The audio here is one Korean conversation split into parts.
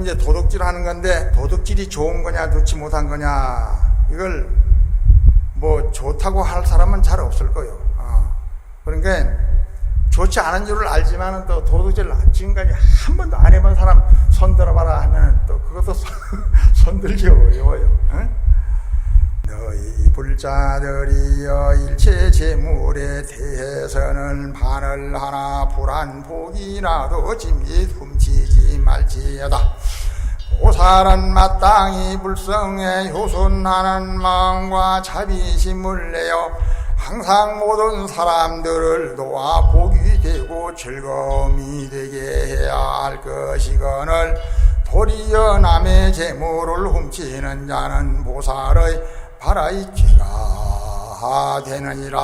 그럼 이제 도둑질 하는 건데 도둑질이 좋은 거냐 좋지 못한 거냐 이걸 뭐 좋다고 할 사람은 잘 없을 거예요. 어. 그러니까 좋지 않은 줄을 알지만은 또 도둑질 지금까지 한 번도 안 해본 사람 손 들어봐라 하면 또 그것도 손, 손 들기 어려워요. 어? 불자들이여 일체 재물에 대해서는 바늘 하나 불한 복이라도 짐짓 훔치지 말지어다. 오살은 마땅히 불성에 효순하는 마음과 자비심을 내어 항상 모든 사람들을 도와 복이 되고 즐거움이 되게 해야 할 것이거늘 도리어 남의 재물을 훔치는 자는 보살의 바라이 죄가 되느니라.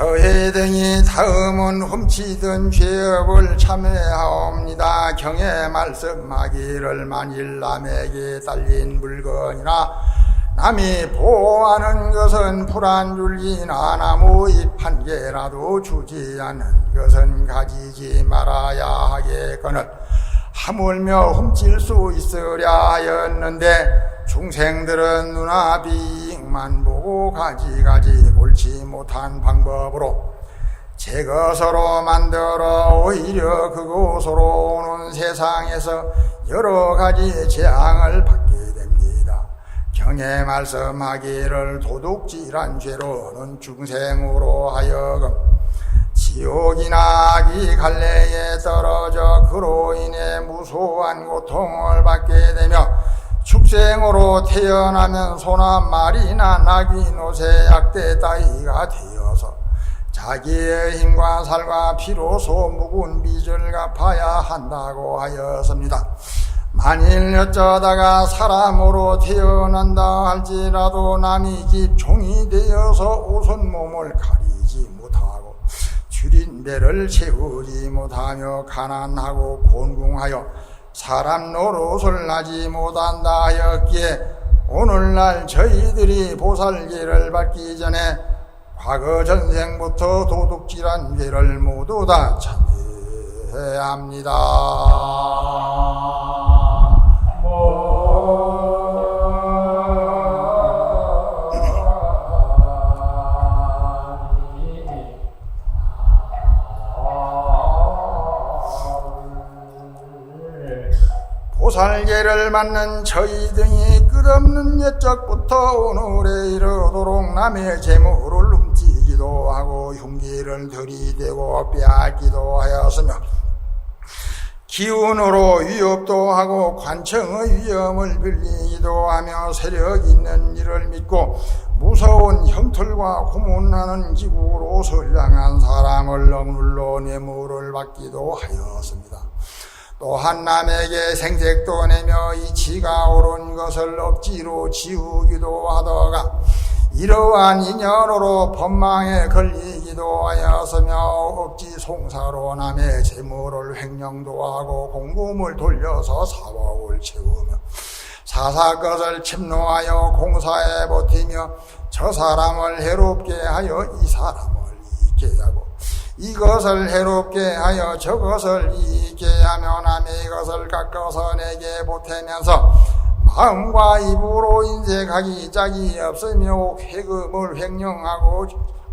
저해 등이 다음은 훔치던 죄업을 참회하옵니다. 경에 말씀하기를 만일 남에게 달린 물건이나 남이 보호하는 것은 불안 줄기나 나무 잎 한 개라도 주지 않는 것은 가지지 말아야 하겠거늘 하물며 훔칠 수 있으랴 하였는데 중생들은 눈앞이 이익만 보고 가지가지 옳지 못한 방법으로 제 것으로 만들어 오히려 그곳으로 오는 세상에서 여러 가지 재앙을 받게 됩니다. 경에 말씀하기를 도둑질한 죄로는 중생으로 하여금 지옥이나 악이 갈래에 떨어져 그로 인해 무소한 고통을 받게 되며 축생으로 태어나면 소나 말이나 낙이 노새 약대 따위가 되어서 자기의 힘과 살과 피로소 묵은 빚을 갚아야 한다고 하였습니다. 만일 어쩌다가 사람으로 태어난다 할지라도 남이 집 종이 되어서 옷은 몸을 가리지 못하고 줄인 배를 채우지 못하며 가난하고 곤궁하여 사람 노릇을 하지 못한다 하였기에 오늘날 저희들이 보살기를 받기 전에 과거 전생부터 도둑질한 죄를 모두 다 참여해야 합니다. 보살계를 맞는 저희 등이 끝없는 옛적부터 오늘에 이르도록 남의 재물을 훔치기도 하고 흉기를 들이대고 빼앗기도 하였으며 기운으로 위협도 하고 관청의 위험을 빌리기도 하며 세력 있는 일을 믿고 무서운 형틀과 고문하는 기구로 선량한 사람을 억눌러 뇌물을 받기도 하였습니다. 또한 남에게 생색도 내며 이치가 옳은 것을 억지로 지우기도 하다가 이러한 인연으로 법망에 걸리기도 하였으며 억지 송사로 남의 재물을 횡령도 하고 공금을 돌려서 사복을 채우며 사사 것을 침노하여 공사에 버티며 저 사람을 해롭게 하여 이 사람을 이것을 해롭게 하여 저것을 이익게 하며 남의 것을 깎아서 내게 보태면서 마음과 입으로 인색하기 짝이 없으며 회금을 횡령하고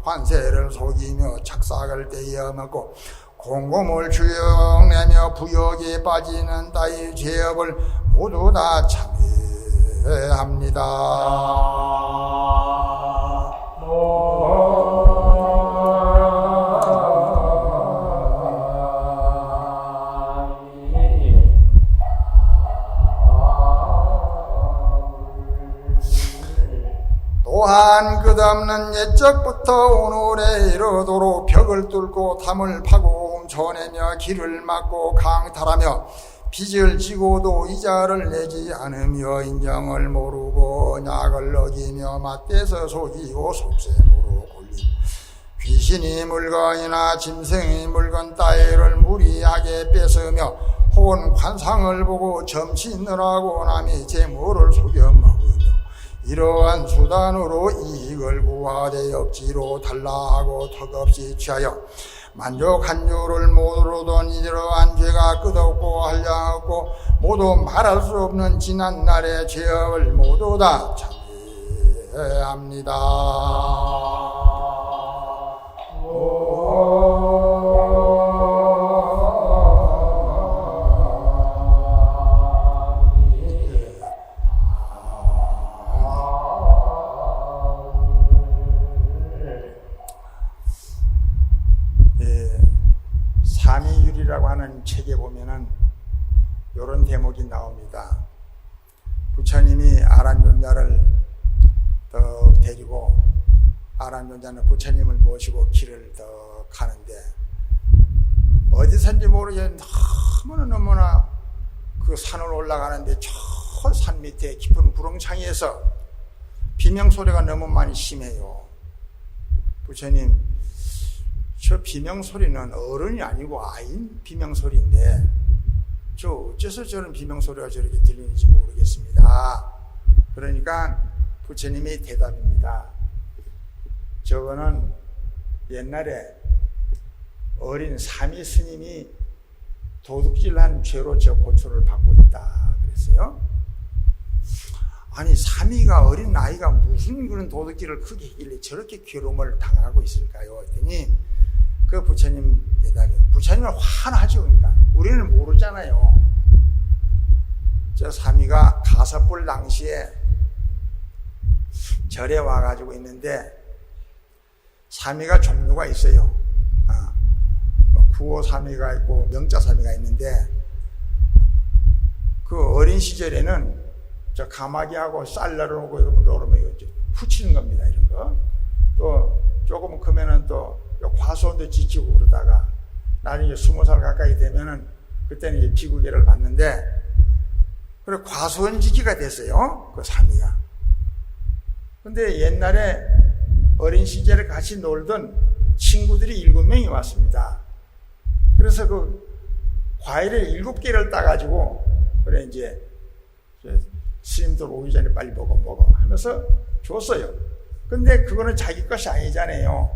관세를 속이며 착삭을 떼어 먹고 공금을 주역내며 부역에 빠지는 따위 죄업을 모두 다 참여합니다. 또한 끝없는 옛적부터 오늘에 이르도록 벽을 뚫고 담을 파고 훔쳐내며 길을 막고 강탈하며 빚을 지고도 이자를 내지 않으며 인정을 모르고 약을 어기며 맞대서 속이고 속셈으로 골린 귀신이 물건이나 짐승이 물건 따위를 무리하게 뺏으며 혹은 관상을 보고 점치느라고 남이 재물을 속여 먹으며 이러한 수단으로 이익을 구하되 억지로 달라하고 턱없이 취하여 만족한 줄을 모르던 이러한 죄가 끝없고 한량없고 모두 말할 수 없는 지난 날의 죄업을 모두 다 참회합니다. 아란존자는 부처님을 모시고 길을 더 가는데 어디선지 모르게 너무나 너무나 그 산을 올라가는데 저 산 밑에 깊은 구렁창에서 비명 소리가 너무 많이 심해요. 부처님 저 비명 소리는 어른이 아니고 아인 비명 소리인데 저 어째서 저런 비명 소리가 저렇게 들리는지 모르겠습니다. 그러니까 부처님이 대답입니다. 저거는 옛날에 어린 삼위 스님이 도둑질한 죄로 저 고초를 받고 있다 그랬어요. 아니 삼위가 어린 나이가 무슨 그런 도둑질을 크게 했길래 저렇게 괴로움을 당하고 있을까요? 했더니 그 부처님 대답이 부처님은 화나죠 그러니까 우리는 모르잖아요 저 삼위가 가섭불 당시에 절에 와가지고 있는데 삼위가 종류가 있어요. 아, 구호 삼위가 있고 명자 삼위가 있는데 그 어린 시절에는 저 가마귀하고 쌀 날아오고 이러면 이러면 후치는 겁니다 이런 거 또 조금 크면은 또 과수원도 지키고 그러다가 나중에 스무 살 가까이 되면은 그때는 이제 피구계를 받는데 그래 과수원 지키가 됐어요 그 삼이가. 근데 옛날에 어린 시절에 같이 놀던 친구들이 일곱 명이 왔습니다. 그래서 그 과일을 일곱 개를 따가지고 그래 이제 스님들 오기 전에 빨리 먹어 먹어 하면서 줬어요. 근데 그거는 자기 것이 아니잖아요.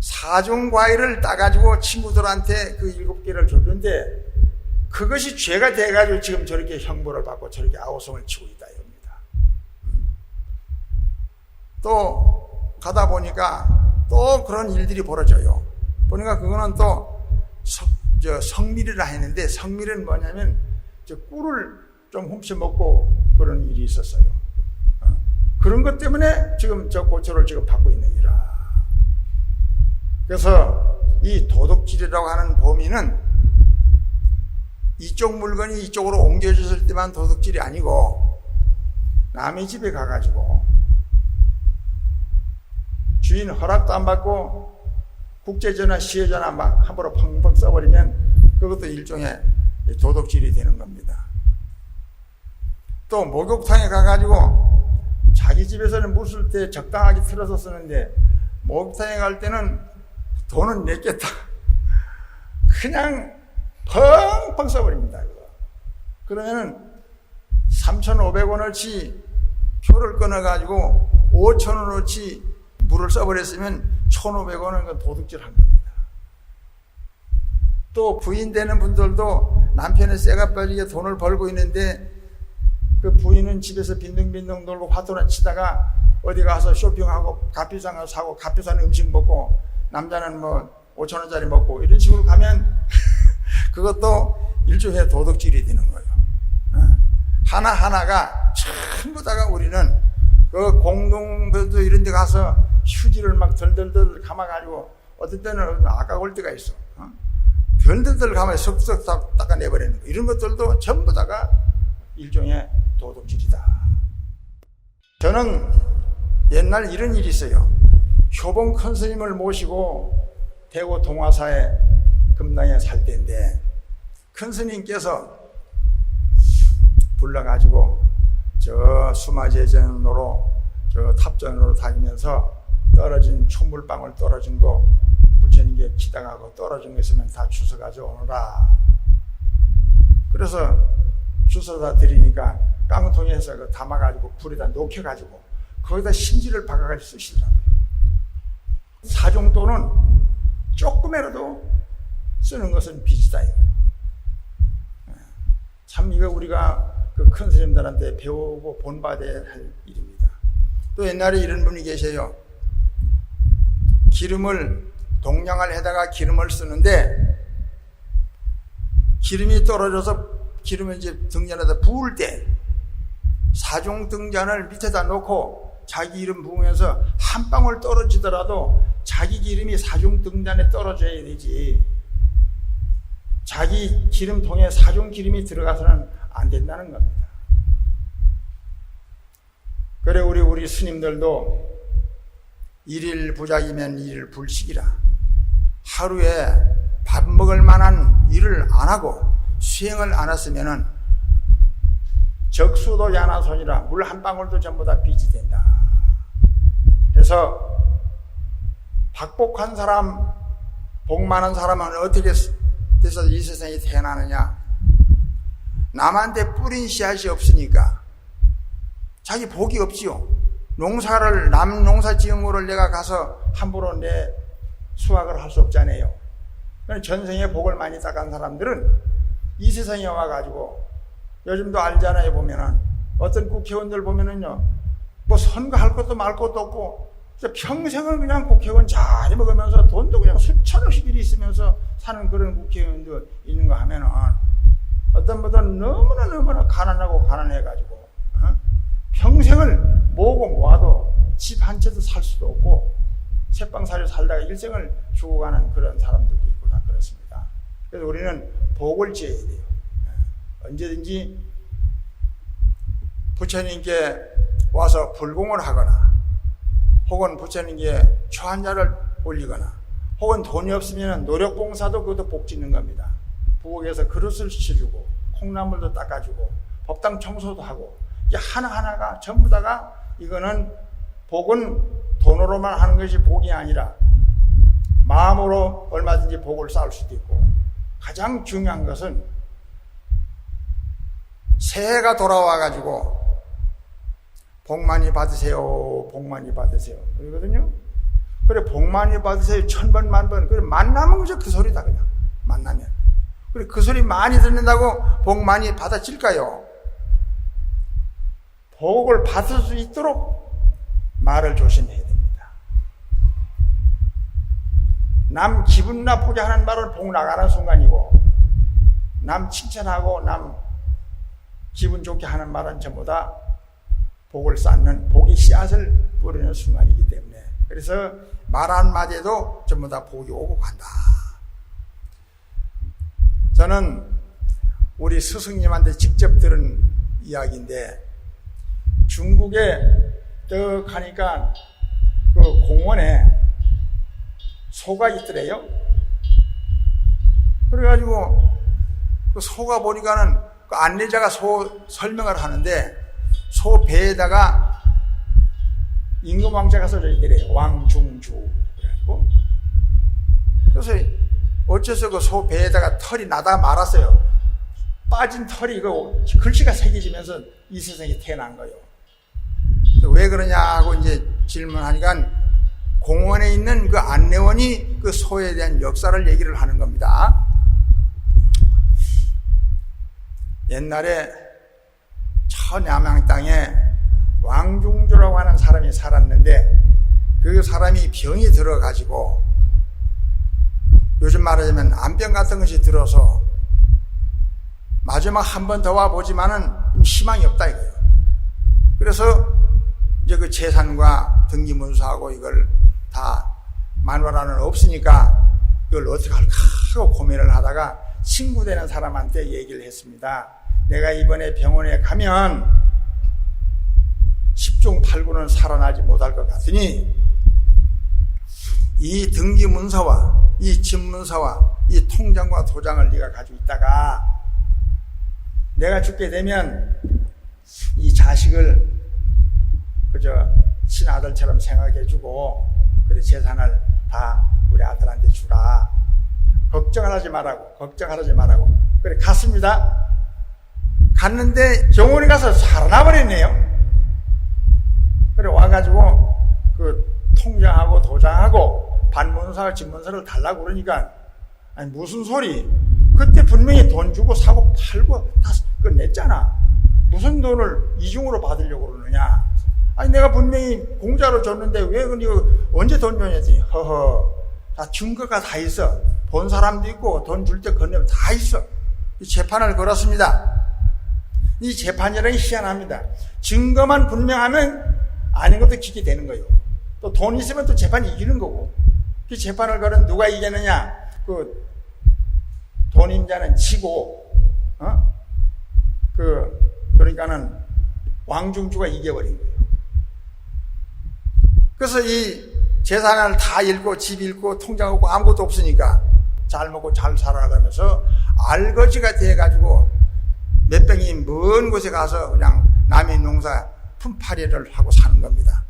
사중 과일을 따가지고 친구들한테 그 일곱 개를 줬는데 그것이 죄가 돼가지고 지금 저렇게 형벌을 받고 저렇게 아우성을 치고 있다. 또 가다 보니까 또 그런 일들이 벌어져요. 보니까 그거는 또 성, 저 성밀이라 했는데 성밀은 뭐냐면 저 꿀을 좀 훔쳐 먹고 그런 일이 있었어요. 어. 그런 것 때문에 지금 저 고초를 지금 받고 있느니라. 그래서 이 도둑질이라고 하는 범위는 이쪽 물건이 이쪽으로 옮겨졌을 때만 도둑질이 아니고 남의 집에 가가지고 주인 허락도 안 받고 국제전화, 시외전화 막 함부로 펑펑 써버리면 그것도 일종의 도둑질이 되는 겁니다. 또 목욕탕에 가가지고 자기 집에서는 물쓸 때 적당하게 틀어서 쓰는데 목욕탕에 갈 때는 돈은 냈겠다. 그냥 펑펑 써버립니다. 그러면은 3,500원어치 표를 끊어가지고 5,000원어치 물을 써버렸으면 1,500원은 도둑질 한 겁니다. 또 부인 되는 분들도 남편의 쇠가 빠지게 돈을 벌고 있는데 그 부인은 집에서 빈둥빈둥 놀고 화투나 치다가 어디 가서 쇼핑하고 값비싼 거 사고 값비싼 음식 먹고 남자는 뭐 5천 원짜리 먹고 이런 식으로 가면 그것도 일종의 도덕질이 되는 거예요. 어. 하나 하나가 전부 다가 우리는 그 공동도 이런 데 가서 휴지를 막 덜덜덜 감아가지고 어떨 때는 아까울 때가 있어. 어? 덜덜덜 감아 석석 닦아내버리는 거. 이런 것들도 전부 다가 일종의 도덕질이다. 저는 옛날 이런 일이 있어요. 효봉 큰 스님을 모시고 대구 동화사에 금당에 살 때인데 큰 스님께서 불러가지고 저 수마제전으로 저 탑전으로 다니면서 떨어진 촛물방울 떨어진 거 부처님께 기당하고 떨어진 거 있으면 다 주워가지고 오너라 그래서 주워다 드리니까 깡통에서 그 담아가지고 불에다 녹여가지고 거기다 심지를 박아가지고 쓰시더라고요. 사종도는 조금이라도 쓰는 것은 빚이다. 참 이거 우리가 그 큰 스님들한테 배우고 본받아야 할 일입니다. 또 옛날에 이런 분이 계세요. 기름을 동량을 해다가 기름을 쓰는데 기름이 떨어져서 기름을 이제 등잔에다 부을 때 사종 등잔을 밑에다 놓고 자기 이름 부으면서 한 방울 떨어지더라도 자기 기름이 사종 등잔에 떨어져야 되지. 자기 기름통에 사종 기름이 들어가서는 안 된다는 겁니다. 그래 우리 우리 스님들도 일일 부작이면 일일 불식이라 하루에 밥 먹을 만한 일을 안 하고 수행을 안 했으면은 적수도 야나손이라 물 한 방울도 전부 다 빚이 된다. 그래서 박복한 사람, 복 많은 사람은 어떻게 돼서 이 세상에 태어나느냐? 남한테 뿌린 씨앗이 없으니까 자기 복이 없지요. 농사를 남 농사 지은 거를 내가 가서 함부로 내 수확을 할 수 없잖아요. 전생에 복을 많이 닦은 사람들은 이 세상에 와가지고 요즘도 알잖아요 보면은 어떤 국회의원들 보면은요 뭐 선거할 것도 말 것도 없고 평생을 그냥 국회의원 잘 먹으면서 돈도 그냥 수천억씩 일이 있으면서 사는 그런 국회의원도 있는 거 하면은 어떤 분들은 너무나 너무나 가난하고 가난해가지고 어? 평생을 모으고 모아도 집 한 채도 살 수도 없고 새빵살이 살다가 일생을 죽어가는 그런 사람들도 있고 다 그렇습니다. 그래서 우리는 복을 지어야 돼요. 예. 언제든지 부처님께 와서 불공을 하거나 혹은 부처님께 초한자를 올리거나 혹은 돈이 없으면 노력봉사도 그것도 복 짓는 겁니다. 부엌에서 그릇을 씻어주고 콩나물도 닦아주고 법당 청소도 하고 이게 하나하나가 전부 다가 이거는 복은 돈으로만 하는 것이 복이 아니라 마음으로 얼마든지 복을 쌓을 수도 있고 가장 중요한 것은 새해가 돌아와 가지고 복 많이 받으세요. 복 많이 받으세요. 그러거든요. 그래 복 많이 받으세요. 천 번, 만 번. 그래 만나면 그저 그 소리다 그냥. 만나면. 그래 그 소리 많이 듣는다고 복 많이 받아질까요? 복을 받을 수 있도록 말을 조심해야 됩니다. 남 기분 나쁘게 하는 말은 복 나가는 순간이고, 남 칭찬하고 남 기분 좋게 하는 말은 전부 다 복을 쌓는 복의 씨앗을 뿌리는 순간이기 때문에 그래서 말 한마디에도 전부 다 복이 오고 간다. 저는 우리 스승님한테 직접 들은 이야기인데 중국에 떡 가니까 그 공원에 소가 있더래요. 그래가지고 그 소가 보니까는 그 안내자가 소 설명을 하는데 소 배에다가 임금 왕자가 써져 있더래요. 왕중주. 그래가지고 그래서 어째서 그 소 배에다가 털이 나다 말았어요. 빠진 털이 그 글씨가 새겨지면서 이 세상에 태어난 거예요. 왜 그러냐 하고 이제 질문하니까 공원에 있는 그 안내원이 그 소에 대한 역사를 얘기를 하는 겁니다. 옛날에 천야망 땅에 왕중주라고 하는 사람이 살았는데 그 사람이 병이 들어가지고 요즘 말하자면 암병 같은 것이 들어서 마지막 한 번 더 와보지만은 희망이 없다 이거예요. 그래서 이제 그 재산과 등기문서하고 이걸 다 마누라는 없으니까 이걸 어떻게 할까 하고 고민을 하다가 친구 되는 사람한테 얘기를 했습니다. 내가 이번에 병원에 가면 10중 8구는 살아나지 못할 것 같으니 이 등기 문서와 이 집문서와 이 통장과 도장을 네가 가지고 있다가 내가 죽게 되면 이 자식을 그저 친아들처럼 생각해주고 그래 재산을 다 우리 아들한테 주라. 걱정을 하지 말라고 걱정하지 말라고. 그래 갔습니다. 갔는데 정원에 가서 살아나 버렸네요. 그래 와가지고 그 통장하고 도장하고 반문서, 집문서를 달라고 그러니까 아니 무슨 소리? 그때 분명히 돈 주고 사고 팔고 다 끝냈잖아. 무슨 돈을 이중으로 받으려고 그러느냐? 아니 내가 분명히 공짜로 줬는데 왜 그니 언제 돈 줬냐지? 허허. 다 증거가 다 있어. 본 사람도 있고 돈 줄 때 건네면 다 있어. 이 재판을 걸었습니다. 이 재판이라는 게 희한합니다. 증거만 분명하면 아닌 것도 기게 되는 거예요. 또 돈 있으면 또 재판이 이기는 거고. 그 재판을 걸은 누가 이겼느냐? 그 돈임자는 지고, 어? 그, 그러니까는 왕중주가 이겨버린 거예요. 그래서 이 재산을 다 잃고 집 잃고 통장 없고 아무것도 없으니까 잘 먹고 잘 살아가면서 알거지가 돼가지고 몇 병이 먼 곳에 가서 그냥 남의 농사 품팔이를 하고 사는 겁니다.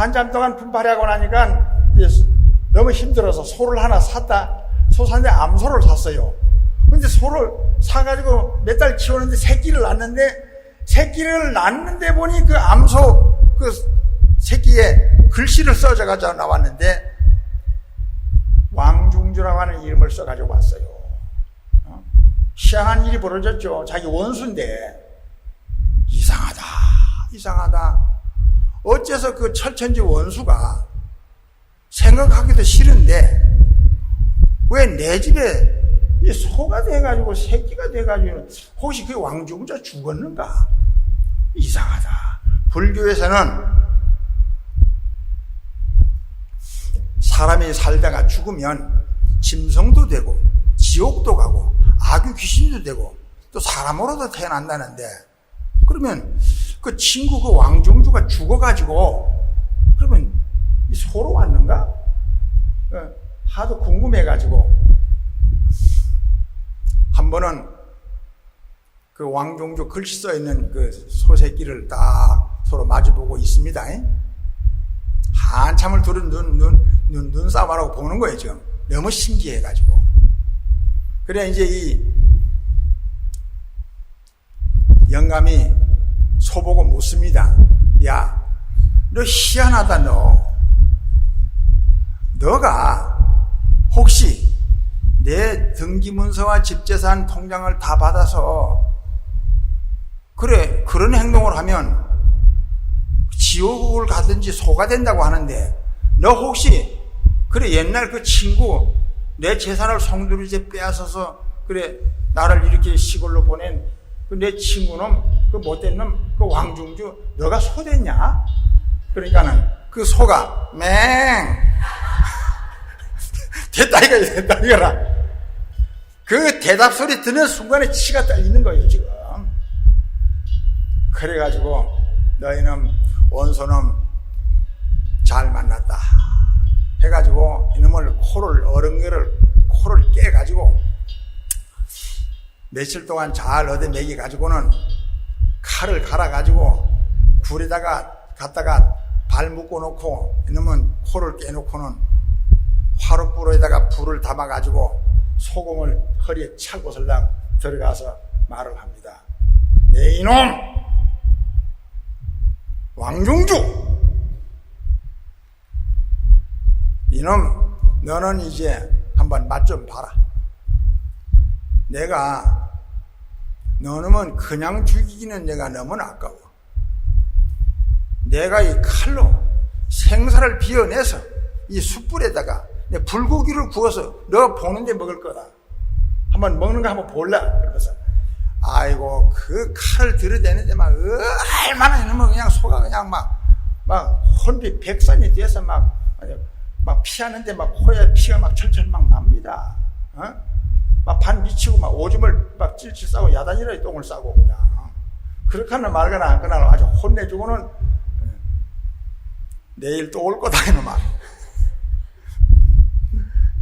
한참 동안 품팔이하고 나니까 너무 힘들어서 소를 하나 샀다. 소 샀는데 암소를 샀어요. 근데 소를 사가지고 몇 달 키우는데 새끼를 낳는데 새끼를 낳는데 보니 그 암소 그 새끼에 글씨를 써져가지고 나왔는데 왕중주라고 하는 이름을 써가지고 왔어요. 어? 희한한 일이 벌어졌죠. 자기 원수인데 이상하다, 이상하다. 어째서 그 철천지 원수가 생각하기도 싫은데 왜 내 집에 이 소가 돼가지고 새끼가 돼가지고 혹시 그 왕중자 죽었는가? 이상하다. 불교에서는 사람이 살다가 죽으면 짐승도 되고 지옥도 가고 악유 귀신도 되고 또 사람으로도 태어난다는데 그러면 그 친구 그 왕중주가 죽어가지고 그러면 이 소로 왔는가? 어, 하도 궁금해가지고 한 번은 그 왕종주 글씨 써 있는 그 소새끼를 딱 서로 마주보고 있습니다. 한참을 둘은 눈, 눈, 눈, 눈싸움하라고 보는 거예요, 지금. 너무 신기해가지고. 그래, 이제 이 영감이 소보고 묻습니다. 야, 너 희한하다, 너. 너가 혹시 내 등기문서와 집재산 통장을 다 받아서 그래 그런 행동을 하면 지옥을 가든지 소가 된다고 하는데 너 혹시 그래 옛날 그 친구 내 재산을 송두리째 빼앗아서 그래 나를 이렇게 시골로 보낸 그 내 친구놈 그 못된 놈 그 왕중주 너가 소 됐냐? 그러니까는 그 소가 맹. 됐다 이거야 됐다 이거라. 그 대답 소리 듣는 순간에 치가 떨리는 거예요 지금. 그래가지고 너희는 원소놈 잘 만났다 해가지고 이놈을 코를 어른거를 코를 깨가지고 며칠 동안 잘 얻어 먹여가지고는 칼을 갈아 가지고 굴에다가 갖다가 발 묶어 놓고 이놈은 코를 깨놓고는 화롯불에다가 불을 담아 가지고 소금을 허리에 차고 설랑 들어가서 말을 합니다. 내 이놈! 왕중주! 이놈, 너는 이제 한번 맛 좀 봐라. 내가 너놈은 그냥 죽이기는 내가 너무 아까워. 내가 이 칼로 생사를 비워내서 이 숯불에다가 내 불고기를 구워서 너 보는데 먹을 거다. 한번 먹는 거 한번 볼라. 그러면서 아이고 그 칼을 들이대는데 막 얼마나 이놈은 그냥 소가 그냥 막 막 혼비 백산이 돼서 막 막 피하는데 막 코에 피가 막 철철 막 납니다. 어? 막 반 미치고 막 오줌을 막 찔찔 싸고 야단이라 똥을 싸고 그냥 하는 말거나 안거나 아주 혼내주고는 내일 또 올 거다 이놈아.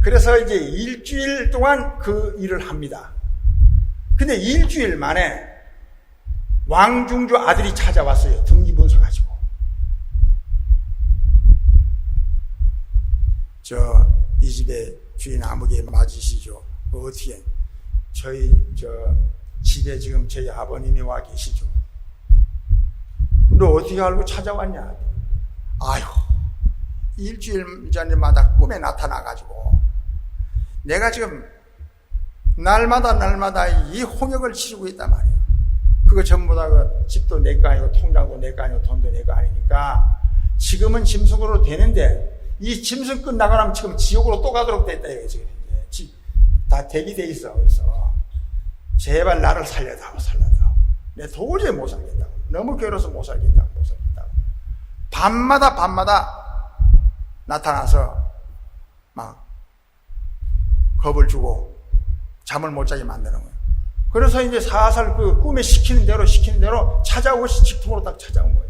그래서 이제 일주일 동안 그 일을 합니다. 근데 일주일 만에 왕중주 아들이 찾아왔어요. 등기문서 가지고. 저, 이 집에 주인 아무개 맞으시죠? 뭐 어떻게. 저희 저 집에 지금 저희 아버님이 와 계시죠. 근데 어떻게 알고 찾아왔냐? 아유, 일주일 전마다 꿈에 나타나가지고 내가 지금 날마다 날마다 이 홍역을 치르고 있단 말이에요. 그거 전부 다 그 집도 내거 아니고 통장도 내거 아니고 돈도 내거 아니니까 지금은 짐승으로 되는데 이 짐승 끝나고 나면 지금 지옥으로 또 가도록 됐다 이거 지금 이제 지- 다 대기돼 있어 그래서. 제발 나를 살려다오 살려다오 내 도저히 못 살겠다고. 너무 괴로워서 못 살겠다고 못 살겠다고. 밤마다 밤마다 나타나서 막 겁을 주고 잠을 못 자게 만드는 거예요. 그래서 이제 사살 그 꿈에 시키는 대로 시키는 대로 찾아오고 직통으로 딱 찾아온 거예요.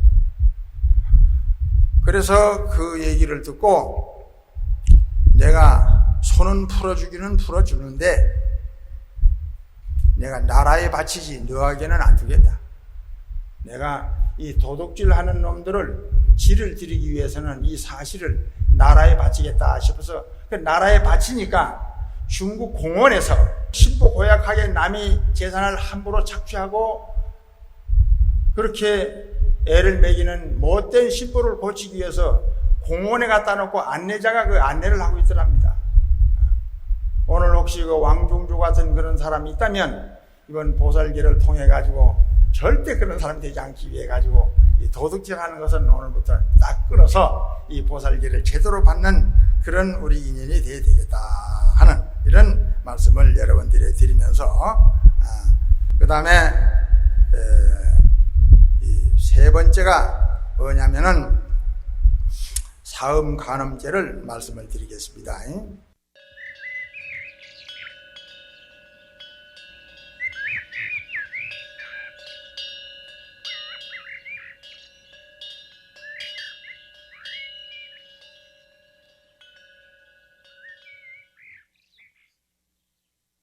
그래서 그 얘기를 듣고 내가 손은 풀어주기는 풀어주는데 내가 나라에 바치지 너에게는 안 주겠다. 내가 이 도둑질 하는 놈들을 지를 드리기 위해서는 이 사실을 나라에 바치겠다 싶어서 그 나라에 바치니까 중국 공원에서 신부 고약하게 남이 재산을 함부로 착취하고 그렇게 애를 먹이는 못된 신부를 고치기 위해서 공원에 갖다 놓고 안내자가 그 안내를 하고 있더랍니다. 오늘 혹시 그 왕중주 같은 그런 사람이 있다면 이번 보살기를 통해 가지고 절대 그런 사람이 되지 않기 위해 가지고 이 도둑질하는 것은 오늘부터 딱 끊어서 이 보살기를 제대로 받는 그런 우리 인연이 되어야 되겠다 하는 이런 말씀을 여러분들에 드리면서 아, 그 다음에 세 번째가 뭐냐면은 사음 간음죄를 말씀을 드리겠습니다.